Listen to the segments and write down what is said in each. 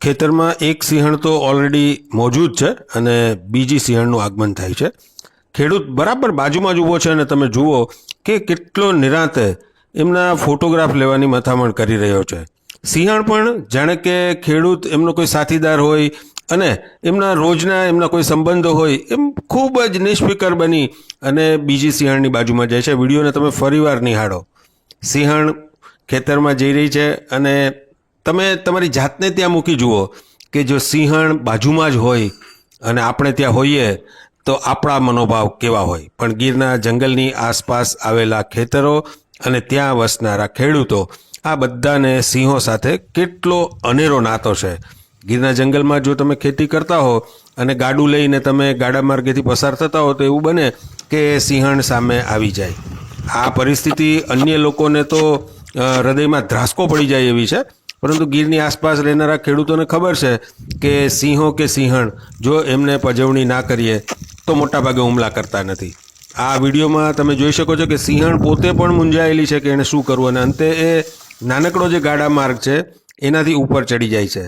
ખેતરમાં એક સિંહણ તો ઓલરેડી મોજૂદ છે અને બીજી સિંહણનું આગમન થાય છે. ખેડૂત બરાબર બાજુમાં જ ઊભો છે અને તમે જુઓ કે કેટલો નિરાંતે એમના ફોટોગ્રાફ લેવાની મથામણ કરી રહ્યો છે. સિંહણ પણ જાણે કે ખેડૂત એમનો કોઈ સાથીદાર હોય અને એમના રોજના એમના કોઈ સંબંધો હોય એમ ખૂબ જ નિષ્ફિકર બની અને બીજી સિંહણની બાજુમાં જાય છે. વિડીયોને તમે ફરીવાર નિહાળો. સિંહણ ખેતરમાં જઈ રહી છે અને તમે તમારી જાતને ત્યાં મૂકી જુઓ કે જો સિંહણ બાજુમાં જ હોય અને આપણે ત્યાં હોઈએ તો આપણા મનોભાવ કેવા હોય. પણ ગીરના જંગલની આસપાસ આવેલા ખેતરો અને ત્યાં વસનારા ખેડૂતો આ બધાને સિંહો સાથે કેટલો અનેરો નાતો છે. ગીરના જંગલમાં જો તમે ખેતી કરતા હો અને ગાડું લઈને તમે ગાડા માર્ગેથી પસાર થતા હો તો એવું બને કે સિંહણ સામે આવી જાય. આ પરિસ્થિતિ અન્ય લોકોને તો હૃદયમાં ધ્રાસકો પડી જાય એવી છે. પરંતુ ગીરની આસપાસ રહેનારા ખેડૂતોને ખબર છે કે સિંહો કે સિંહણ, જો એમને પજવણી ના કરીએ, તો મોટાભાગે હુમલા કરતા નથી. આ વિડીયોમાં તમે જોઈ શકો છો કે સિંહણ પોતે પણ મૂંઝાયેલી છે કે એણે શું કરવું અને અંતે એ નાનકડો જે ગાડા માર્ગ છે, એનાથી ઉપર ચડી જાય છે.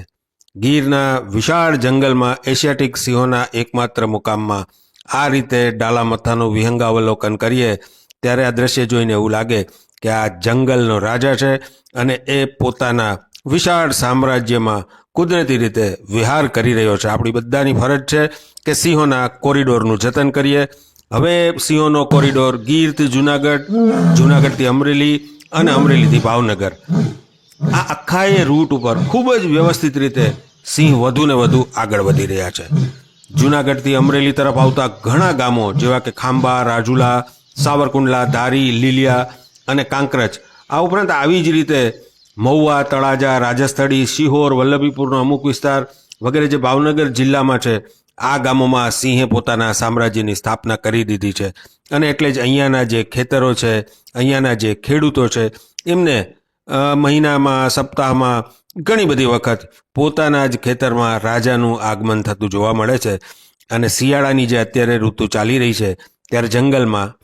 ગીરના વિશાળ જંગલમાં એશિયાટિક સિંહોના એકમાત્ર મુકામમાં આ રીતે ડાલા મથાનું વિહંગાવલોકન કરીએ, ત્યારે આ દ્રશ્ય જોઈને એવું લાગે કે આ જંગલનો રાજા છે અને એ પોતાના વિશાળ સામ્રાજ્યમાં કુદરતી રીતે વિહાર કરી રહ્યો છે. આપણી બધાની ફરજ છે કે સિંહોના કોરિડોરનું જતન કરીએ. હવે સિંહોનો કોરિડોર ગીરથી જુનાગઢ જુનાગઢથી અમરેલી અને અમરેલીથી ભાવનગર. આ આખા એ રૂટ ઉપર ખૂબ જ વ્યવસ્થિત રીતે સિંહ વધુ ને વધુ આગળ વધી રહ્યા છે. જુનાગઢથી અમરેલી તરફ આવતા ઘણા ગામો જેવા કે ખાંબા રાજુલા, સાવરકુંડલા, ધારી, લીલિયા અને કાંકરજ આ ઉપરાંત આવી જ રીતે મહુવા, તળાજા, રાજસ્થળી, શિહોર, વલ્લભીપુરનો અમુક વિસ્તાર વગેરે જે ભાવનગર જિલ્લામાં છે, આ ગામોમાં સિંહે પોતાના સામ્રાજ્યની સ્થાપના કરી દીધી છે. અને એટલે જ અહીંયાના જે ખેતરો છે, અહીંયાના જે ખેડૂતો છે, એમને મહિનામાં, સપ્તાહમાં ઘણી બધી વખત પોતાના જ ખેતરમાં રાજાનું આગમન થતું જોવા મળે છે. અને શિયાળાની જે અત્યારે ઋતુ ચાલી રહી છે, ત્યારે જંગલમાં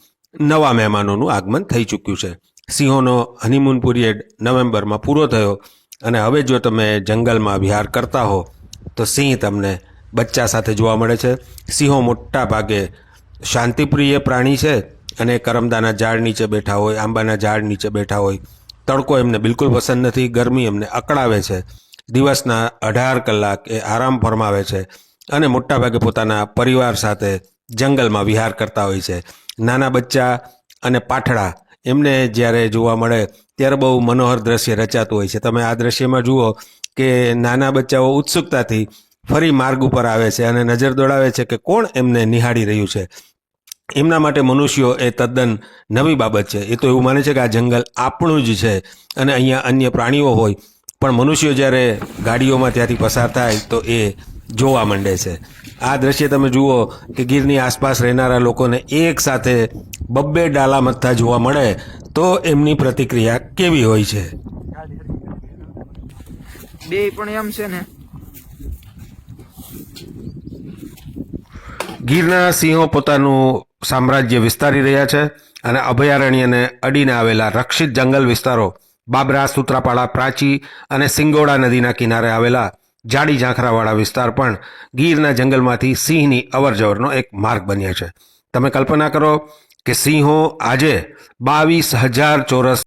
નવા મહેમાનોનું આગમન થઈ ચૂક્યું છે. સિંહોનો હનીમૂન પીરિયડ નવેમ્બરમાં પૂરો થયો અને હવે જો તમે જંગલમાં વિહાર કરતા હો, તો સિંહ તમને બચ્ચા સાથે જોવા મળે છે. સિંહો મોટા ભાગે શાંતિપ્રિય પ્રાણી છે અને કરમદાના ઝાડ નીચે બેઠા હોય, આંબાના ઝાડ નીચે બેઠા હોય. તડકો એમને બિલકુલ પસંદ નથી, ગરમી એમને અકળાવે છે. દિવસના અઢાર કલાક એ આરામ ફરમાવે છે અને મોટાભાગે પોતાના પરિવાર સાથે જંગલમાં વિહાર કરતા હોય છે. નાના બચ્ચા અને પાઠડા એમને જ્યારે જોવા મળે, ત્યારે બહુ મનોહર દ્રશ્ય રચાતું હોય છે. તમે આ દ્રશ્યમાં જુઓ કે નાના બચ્ચાઓ ઉત્સુકતાથી ફરી માર્ગ ઉપર આવે છે અને નજર દોડાવે છે કે કોણ એમને નિહાળી રહ્યું છે. એમના માટે મનુષ્યો એ તદ્દન નવી બાબત છે. એ તો એવું માને છે કે આ જંગલ આપણું જ છે અને અહીંયા અન્ય પ્રાણીઓ હોય. પણ મનુષ્યો જ્યારે ગાડીઓમાં ત્યાંથી પસાર થાય તો એ જોવા માંડે છે. આ દ્રશ્ય તમે જુઓ કે ગીરની આસપાસ રહેનારા લોકોને એક સાથે બબ્બે ડાલા મથતા જોવા મળે તો એમની પ્રતિક્રિયા કેવી હોય છે. બે પણ એમ છે ને. ગીરના સિંહો પોતાનું સામ્રાજ્ય વિસ્તારી રહ્યા છે અને અભયારણ્યને અડીને આવેલા રક્ષિત જંગલ વિસ્તારો બાબરા સુત્રાપાડા પ્રાચી અને સિંગોડા નદીના કિનારે આવેલા જાડી ઝાંખરાવાળા વિસ્તાર પણ ગીરના જંગલમાંથી સિંહની અવરજવરનો એક માર્ગ બન્યા છે. તમે કલ્પના કરો કે સિંહો આજે બાવીસ હજાર ચોરસ